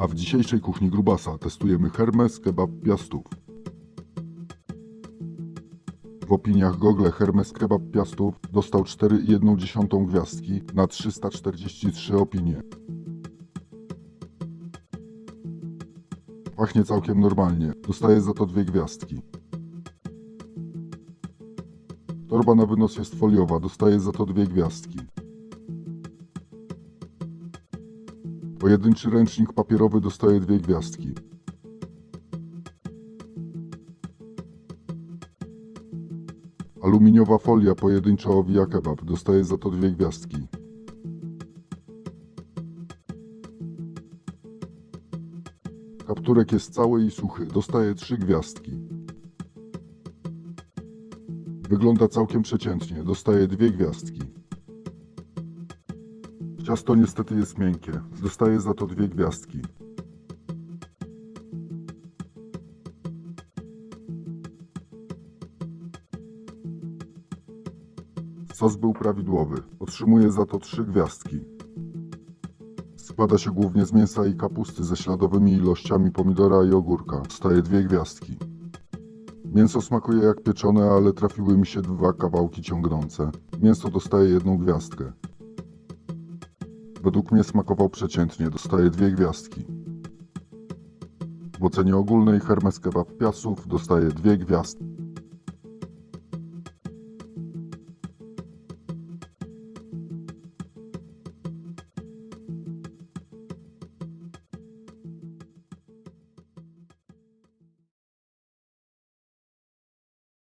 A w dzisiejszej kuchni Grubasa testujemy Hermes Kebab Piastów. W opiniach Google Hermes Kebab Piastów dostał 4,1 gwiazdki na 343 opinie. Pachnie całkiem normalnie, dostaje za to dwie gwiazdki. Torba na wynos jest foliowa, dostaje za to dwie gwiazdki. Pojedynczy ręcznik papierowy dostaje dwie gwiazdki. Aluminiowa folia pojedyncza owija kebab dostaje za to dwie gwiazdki. Kapturek jest cały i suchy, dostaje trzy gwiazdki. Wygląda całkiem przeciętnie, dostaje dwie gwiazdki. Ciasto niestety jest miękkie, dostaje za to dwie gwiazdki. Sos był prawidłowy, otrzymuje za to trzy gwiazdki. Składa się głównie z mięsa i kapusty ze śladowymi ilościami pomidora i ogórka. Dostaje dwie gwiazdki. Mięso smakuje jak pieczone, ale trafiły mi się dwa kawałki ciągnące. Mięso dostaje jedną gwiazdkę. Według mnie smakował przeciętnie, dostaje dwie gwiazdki. W ocenie ogólnej Hermes Kebab Piasów dostaje dwie gwiazdki.